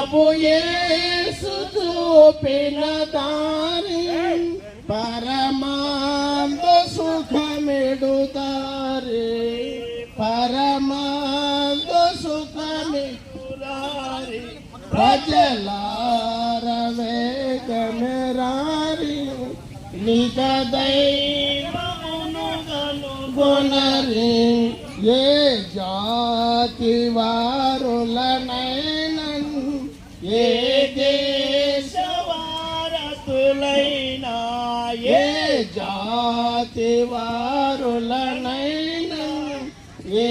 ప్రభు యేసు చూపిన దారి పరమాంద సుఖమిడుతారి పరమాంద సుఖమిడురారి ప్రజలార వేగమెరారి నిజ దైవమును కనుగొనరి ఏ జాతి వారులైనా ఏ జాతి వారులనైనా ఏ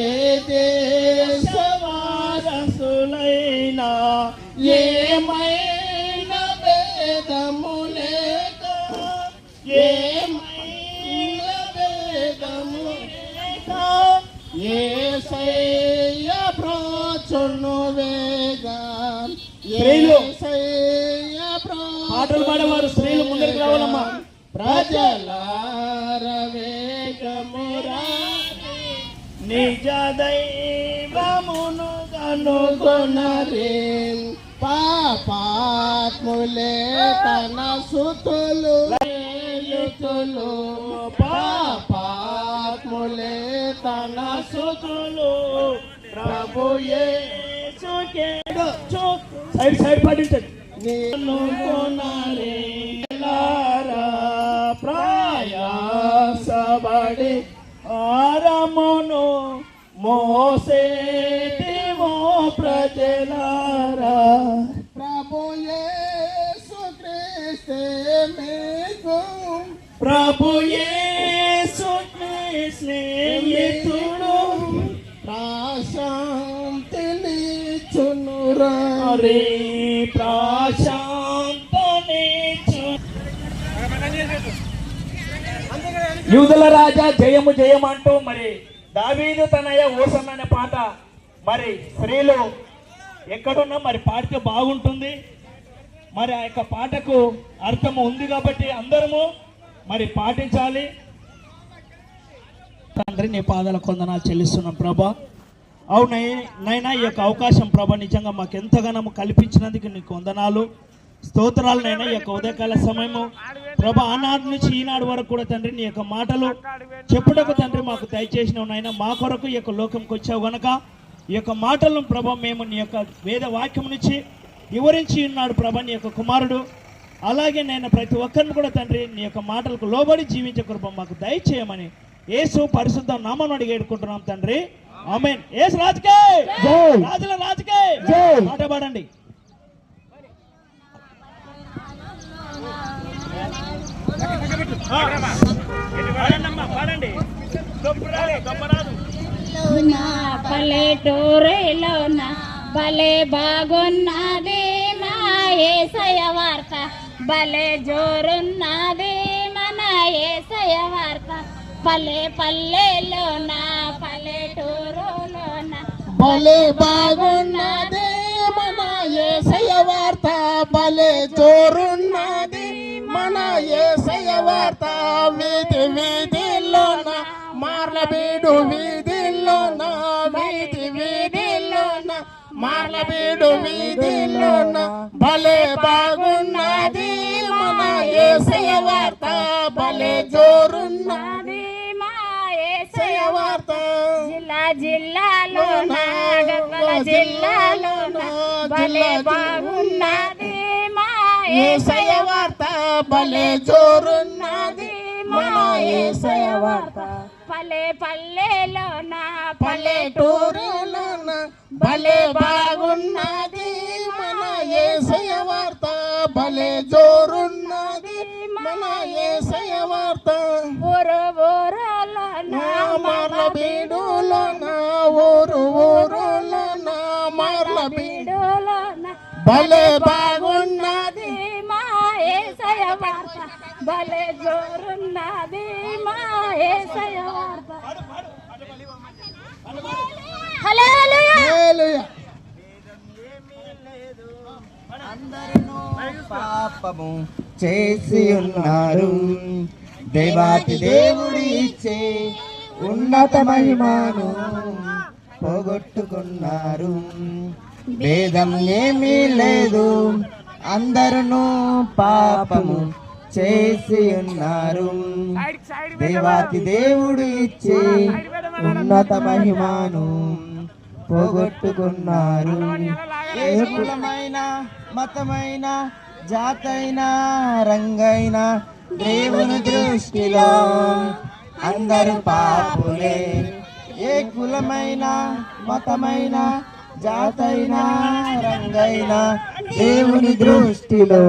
నిజ దైవమును కనుగొనరే? పాపాత్ములే తన సుతులు లేలుతులు పాపాత్ములే తన సుతులు. ప్రభు యేసుకే సైడ్ సైడ్ పాటించండి నేను కొనరే ప్రయాసబడి ఆరమును మోసేటిమో ప్రజలారా. ప్రభు యేసు క్రీస్తే మీకు ప్రభు యూదుల రాజా జయము జయమంటూ అంటూ మరి దావీదు తనయ ఊసన్న అనే పాట మరి స్త్రీలు ఎక్కడున్నా మరి పాడితే బాగుంటుంది. మరి ఆ యొక్క పాటకు అర్థము ఉంది కాబట్టి అందరము మరి పాటించాలి. తండ్రి నీ పాదాల కొందనాలు చెల్లిస్తున్నాం ప్రభా. అవునై నైనా ఈ యొక్క అవకాశం ప్రభా నిజంగా మాకు ఎంతగానో కల్పించినందుకు నీకు వందనాలు. స్తోత్రాలు నైనా ఈ యొక్క ఉదయకాల సమయము. ప్రభా ఆనాటి నుంచి ఈనాడు వరకు కూడా తండ్రి నీ యొక్క మాటలు చెప్పుటకు తండ్రి మాకు దయచేసిన నైనా మా కొరకు ఈ యొక్క లోకంకి వచ్చావు గనక ఈ యొక్క మాటలను ప్రభా మేము నీ యొక్క వేద వాక్యం నుంచి వివరించి ఉన్నాడు ప్రభా నీ యొక్క కుమారుడు. అలాగే నేను ప్రతి ఒక్కరిని కూడా తండ్రి నీ యొక్క మాటలకు లోబడి జీవించే కృప మాకు దయచేయమని యేసు పరిశుద్ధ నామం అడిగి వేడుకుంటున్నాం తండ్రి. ఆమెన్. ఏసు రాజుకే! రాజుల రాజుకే! పాట పాడండి. నా పల్లెటూరులోన భలే బాగున్నది మా ఏసయ వార్త. భలే జోరున్నది మన ఏసయ వార్త. పల్లె పల్లెలోన పల్లెటూరులోన భలే బాగున్నది మన ఏసయ వార్త. భలే జోరున్నది మన ఏసయ వార్త వీధి వీధిలోన మార్ల బీడు వీధిలోన వీధి వీధిలోన మార్ల బీడు వీధిలోన భలే బాగున్నది మన ఏసయ వార్త భలే జోరున్నది మా ఏసయ వార్త. జిల్లా జిల్లాలోన గద్వాల జిల్లాలోన భలే బాగున్నది ఏసయ వార్త భలే జోరున్నది. మన ఏసయ వార్త. పల్లె పల్లెలోన పల్లెటూరులోన భలే బాగున్నది. మన ఏసయ వార్త భలే జోరున్నది. మన ఏసయ వార్త. ఊరు ఊరులోన మార్ల బీడులోన ఊరు ఊరులోన మార్ల బీడు బీడులోన భలే బాగున్నది భలే జోరున్నది మా ఏసయ వార్త. హల్లెలూయా హల్లెలూయా. పాపము చేసి ఉన్నారు. దేవాతి దేవుడి ఇచ్చే ఉన్నత మహిమను పోగొట్టుకున్నారు. భేదం ఏమీ లేదు. అందరూ పాపము చేసి ఉన్నారు దేవాతి దేవుడు ఇచ్చి ఉన్నత మహిమను పోగొట్టుకున్నారు. ఏ కులమైన మతమైన జాతైన రంగైన దేవుని దృష్టిలో అందరు పాపులే. ఏ కులమైన మతమైన జాతైన రంగైన దేవుని దృష్టిలో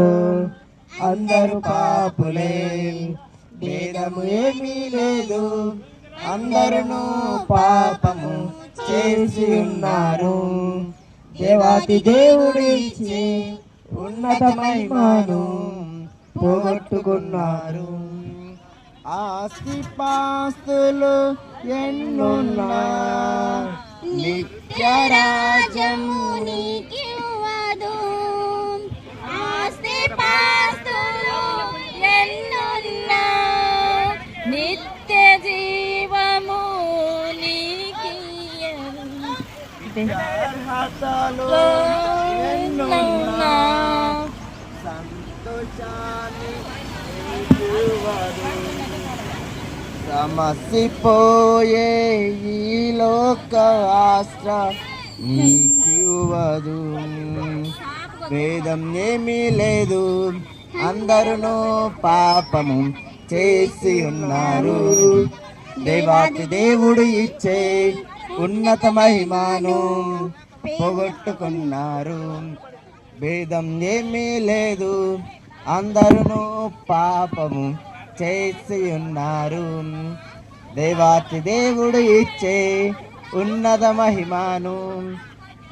అందరు పాపులే. భేదము ఏమీ లేదు. అందరూ పాపము చేసి ఉన్నారు. దేవాతి దేవుడిచ్చి ఉన్నత మహిమను పోగొట్టుకున్నారు. ఆస్తి పాస్తులు ఎన్నున్నా నిత్య అర్హతలు ఎన్నున్నా సంతోషాన్ని సమసిపోయే ఈ లోక ఆస్త్ర నీకివ్వదు. వేదం ఏమీ లేదు. అందరూ పాపము చేసి ఉన్నారు. దేవాతి దేవుడు ఇచ్చే ఉన్నత మహిమాను పోగొట్టుకున్నారు. భేదం ఏమీ లేదు. అందరూ పాపము చేసి ఉన్నారు దేవాతి దేవుడు ఇచ్చే ఉన్నత మహిమాను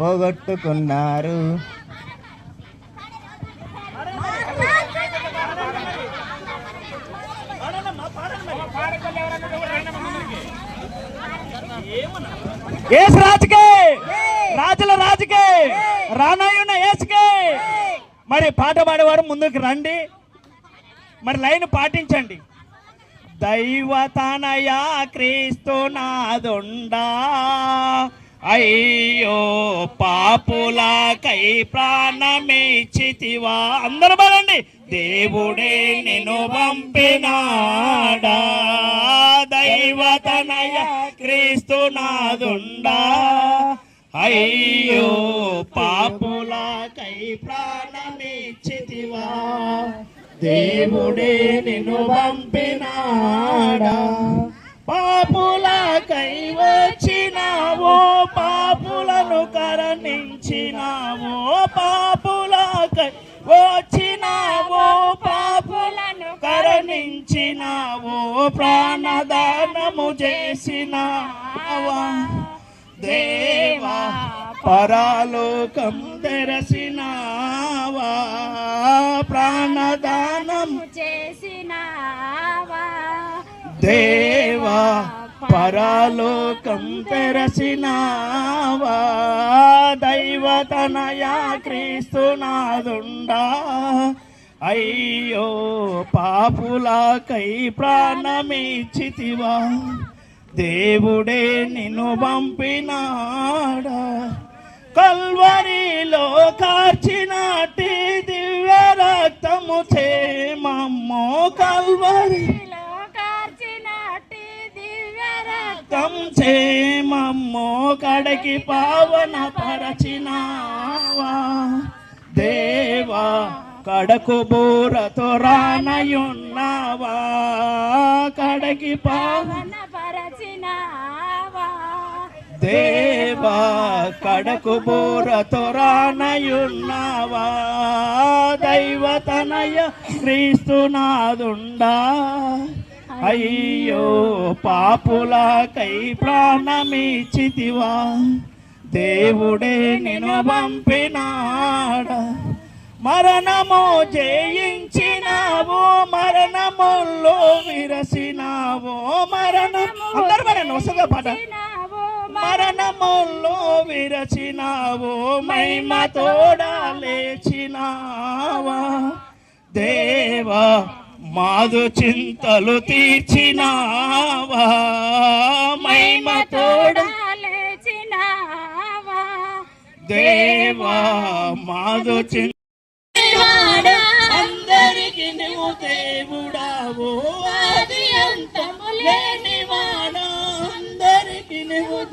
పోగొట్టుకున్నారు. ఏసు రాజుకే! రాజుల రాజుకే రానాయున్న ఏసుకే మరి పాట పాడేవారు ముందుకు రండి. మరి లైన్ పాటించండి. దైవతనయా క్రీస్తు నాదుండా. అయ్యో పాపులకై ప్రాణమిచ్చితివా అందరూ పడండి. దేవుడే నిన్ను పంపినాడా. దైవతనయ క్రీస్తు నాదుండా. అయ్యో పాపులకై ప్రాణమిచ్చితివా? దేవుడే నిన్ను పంపినాడా? పాపులకై వచ్చినావో పాపులను కరణించినావో పాపులకై వచ్చినావో పాపులను కరణించినావో ప్రాణదానము చేసినావా? దేవా పరాలోకం తెరసినావా ప్రాణదానం చేసినావా? దేవా పరాలోకం తెరసినావా దైవతనయా క్రీస్తునాదుండా అయ్యో పాపులకై ప్రాణమిచ్చితివా దేవుడే నిన్ను పంపినాడా? కల్వరిలో కార్చినటి దివ్య రక్తము చేమమ్మో కల్వరి. రక్తం చేమమ్మో కడకి పావన పరచినావా? దేవా కడకు బూరతో రానయున్నావా? కడకి పావన దేవా కడకు బోర తొరానయున్నావా? దైవతనయ క్రీస్తునాదుండా అయ్యో పాపులకై ప్రాణమిచ్చితివా దేవుడే నిన్ను పంపినాడా. మరణము జయించినావో మరణముల్లో విరసినావో మరణము అందరు మరణం వస్తుందా పాట? మరణముల్లో విరచినావో. మహిమ తోడా లేచినావా? దేవా మాదు చింతలు తీర్చినావా? మహిమ తోడా లేచినావా? దేవా మాదు చింత అందరికి నువ్వు దేవుడావు. ఆది అంతము అందరికి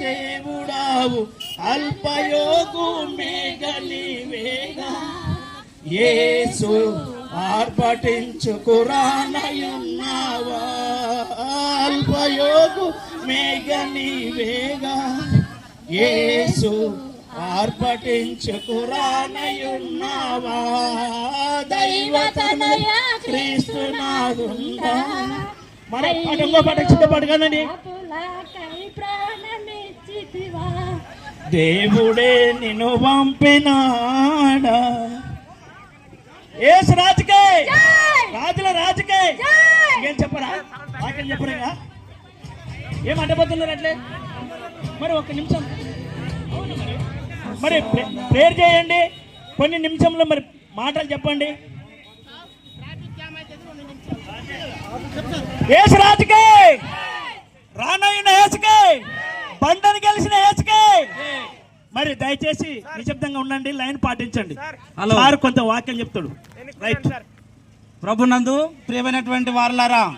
దేవుడావు. అల్పయోగు మేఘలివేగా యేసు ఆర్భటించుకురానయున్నావా అల్పయోగు మేఘనివేగా యేసు ఆర్భటించుకురానయున్నావా దైవతనయ క్రీస్తునాదుందా మన పాట ఇంకో పాట చిన్న పాట కదండి ప్రాణ దేవుడే నిన్ను పంపినాడా? ఏసు రాజుకే! రాజుల రాజుకే! ఏం చెప్పరా? వాక్యం చెప్పరా ఏం అడ్డపోతున్నారు అట్లే? మరి ఒక్క నిమిషం. మరి. మరి ప్రే- ప్రేయర్ చేయండి. కొన్ని నిమిషంలో మరి మాటలు చెప్పండి. ఏసు రాజుకే! రానయ్యన ఏసుకే! బండను గెలిచిన ఏసుకే మరి దయచేసి నిశ్శబ్దంగా ఉండండి లైన్ పాటించండి. సార్. కొంత వాక్యం చెప్తాడు. రైట్. ప్రభునందు ప్రియమైనటువంటి వారలారా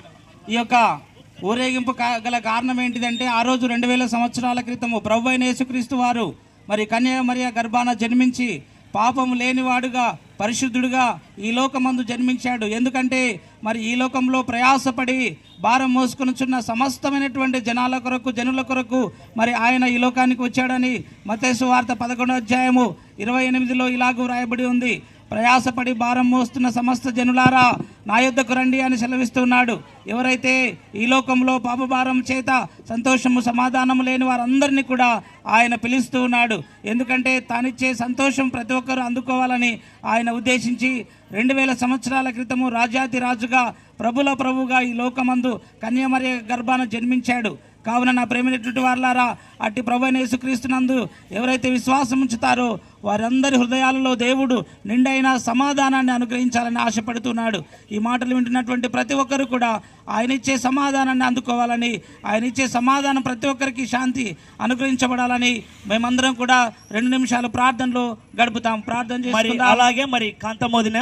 ఈ యొక్క ఊరేగింపు కా- గల కారణం ఏంటిదంటే ఆ రోజు రెండు వేల సంవత్సరాల క్రితము ప్రభు అయిన యేసుక్రీస్తు వారు మరి కన్యా మరియ గర్భాన జన్మించి పాపం లేనివాడుగా పరిశుద్ధుడుగా ఈ లోకమందు జన్మించాడు. ఎందుకంటే మరి ఈ లోకంలో ప్రయాసపడి భారం మోసుకొనుచున్న సమస్తమైనటువంటి జనాల కొరకు జనుల కొరకు మరి ఆయన ఈ లోకానికి వచ్చాడని మతేసు వార్త పదకొండో అధ్యాయము ఇరవై ఎనిమిదిలో ఇలాగూ రాయబడి ఉంది. ప్రయాసపడి భారం మోస్తున్న సమస్త జనులారా నా యొద్దకు రండి అని సెలవిస్తున్నాడు. ఎవరైతే ఈ లోకంలో పాపభారం చేత సంతోషము సమాధానము లేని వారందరినీ కూడా ఆయన పిలుస్తూ ఉన్నాడు. ఎందుకంటే తానిచ్చే సంతోషం ప్రతి ఒక్కరూ అందుకోవాలని ఆయన ఉద్దేశించి రెండు వేల సంవత్సరాల క్రితము రాజాతి రాజుగా ప్రభుల ప్రభుగా ఈ లోకమందు కన్యామర్య గర్భాన జన్మించాడు. కావున నా ప్రేమైనటువంటి వారులారా అట్టి ప్రభు యేసుక్రీస్తునందు ఎవరైతే విశ్వాసం ఉంచుతారో వారందరి హృదయాలలో దేవుడు నిండైన సమాధానాన్ని అనుగ్రహించాలని ఆశపడుతున్నాడు. ఈ మాటలు వింటున్నటువంటి ప్రతి ఒక్కరు కూడా ఆయన ఇచ్చే సమాధానాన్ని అందుకోవాలని ఆయన ఇచ్చే సమాధానం ప్రతి ఒక్కరికి శాంతి అనుగ్రహించబడాలని మేమందరం కూడా రెండు నిమిషాలు ప్రార్థనలో గడుపుతాం. ప్రార్థన మరి చేసుకుందాం. అలాగే మరి కాంతమోదిన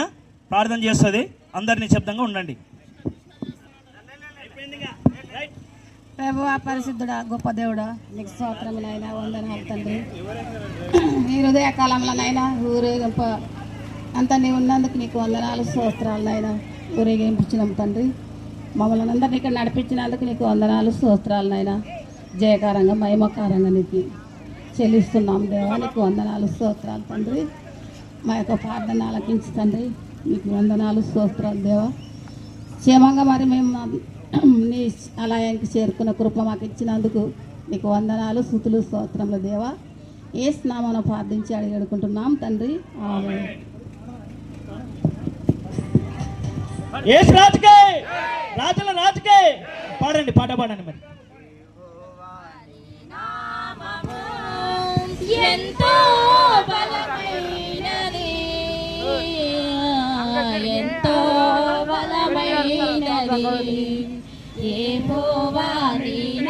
ప్రార్థన చేస్తుంది. అందరినీ శబ్దంగా ఉండండి. ప్రభు పరిశుద్ధుడా గొప్ప దేవుడా నీకు స్తోత్రములైనా వందనాలు తండ్రి. ఈ హృదయ కాలంలోనైనా ఊరేగింప అంత నీ ఉన్నందుకు నీకు వందనాలు స్తోత్రాలనైనా ఊరేగింపించినాం తండ్రి. మమ్మల్ని అందరినీ ఇక్కడ నడిపించినందుకు నీకు వందనాలు స్తోత్రాలనైనా జయకారంగా మహిమకారంగా నీకు చెల్లిస్తున్నాం దేవా నీకు వందనాలు స్తోత్రాలు తండ్రి. మా యొక్క ప్రార్థన ఆలకించి తండ్రి నీకు వందనాలు స్తోత్రాలు దేవా. క్షేమంగా మరి మేము నీ ఆలయానికి చేరుకున్న కృప మాకు ఇచ్చినందుకు నీకు వందనాలు స్థుతులు స్తోత్రములు దేవా. ఏ స్నామను ప్రార్థించి అడిగి అడుగుకుంటున్నాం తండ్రి. రాజుల రాజుకే! పాడండి పాట పాడండి మరి. ఎంతో బలమైనది. ఎంతో బలమైనది. ఏ నామము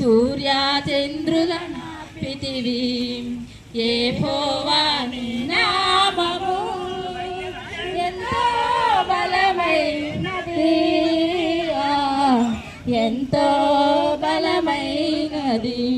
సూర్య చంద్రుల నాపితివి ఏ భోవాని నామము? ఎంతో బలమైనది. ఎంతో బలమైనది.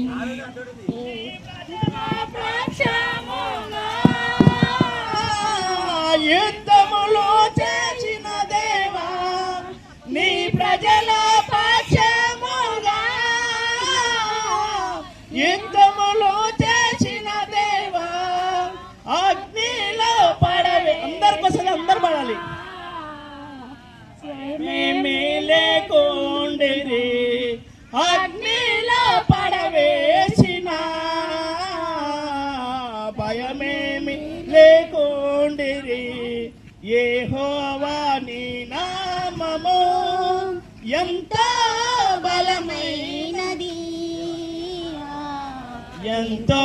ఎంతో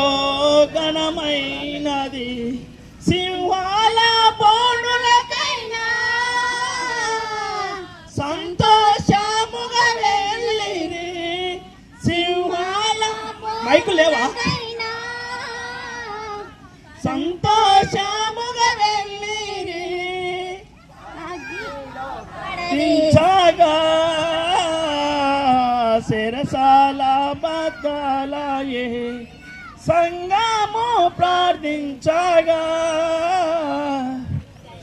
ఘనమైనది సింహాల పోడులకైనా సంతోషముగా వెళ్ళిరి సింహాల మైకు లేవా? ప్రార్థించగా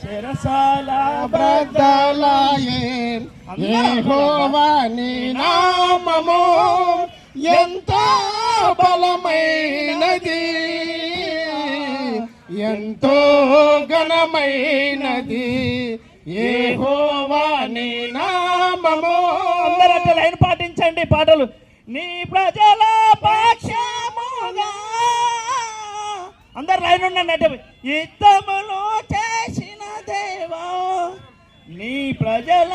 శిరసాల బ్రద్దలాయే యెహోవా నీ నామము ఎంతో బలమైనది. ఎంతో ఘనమైనది. యెహోవా నీ నామము. అందరంటే లైన్ పాటించండి పాటలు. నీ ప్రజల పక్షముగా అందరు లైన్ ఉండండి యుద్ధములు చేసిన దేవా నీ ప్రజల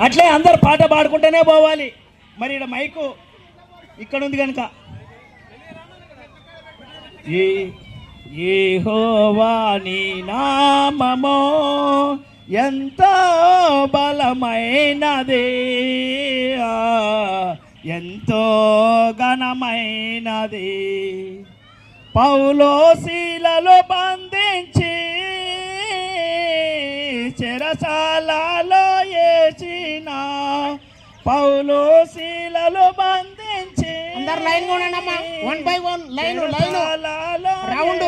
అట్లే అందరు పాట పాడుకుంటూనే పోవాలి. మరి ఇక్కడ మైకు ఇక్కడ ఉంది కనుక. ఏ హోవాని నీ నామము ఎంతో బలమైనది. ఆ, ఎంతో ఘనమైనది పౌలో శీలలో బంధించి చెరసాలలో వేసిన పౌలో శీలలో బంధించి అందరు లైన్గా ఉండండి. One by one, line, line. చెరసాలలో రౌండ్.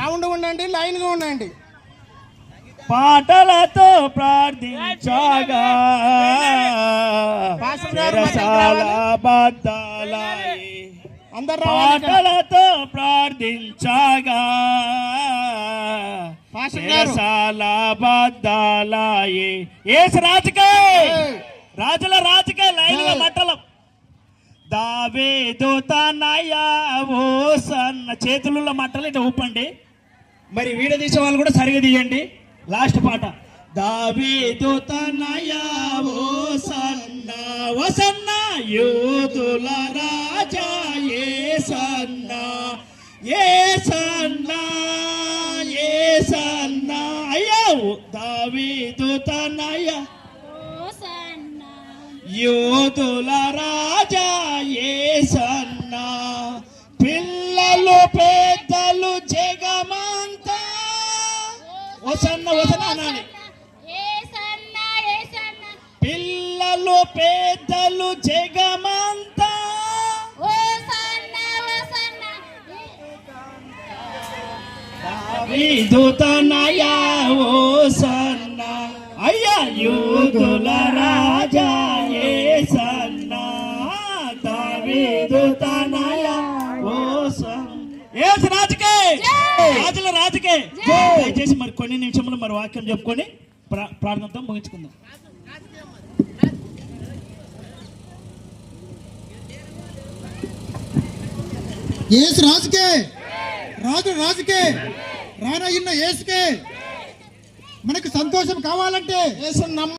రౌండ్ ఉండండి లైన్గా ఉండండి పాటలతో ప్రార్థించగా చెరసాల బద్దలాయి. పాటలతో ప్రార్థించగా. చెరసాల బద్దలాయి ఏసు రాజుకే. రాజుల రాజుకే లైన్గా మట్టలం దావేదు తనయా ఓ సన్న చేతులలో మట్టలు ఇట్లా ఊపండి. మరి వీడియో తీసే వాళ్ళు కూడా సరిగా తీయండి. లాస్ట్ పాట. దావీదు తనయా ఓ సన్న ఓ సన్న యూదుల రాజా ఏ సన్న ఏ సన్న ఏ సన్న. అయ్యా దావీదు తనయా యోధుల రాజా ఏసన్న పిల్లలు పెద్దలు జగమంతా వసన్న వసన అనాలి. పిల్లలు పెద్దలు జగమంతా. విదుతనయా ఓ సన్న. అయ్యా యూదుల రాజా ఏ సన్న. దావీదుతనయా ఓ సన్న. ఏసు రాజుకే? రాజుల రాజుకే. దయచేసి మరి కొన్ని నిమిషములు మరి వాక్యం చెప్పుకొని ప్రా- ప్రార్థనతో ముగించుకుందాం. ఏసు రాజుకే. రాజు రాజుకే. రానయ్యున్న ఏసుకే. మనకు సంతోషం కావాలంటే యేసు నమ్మ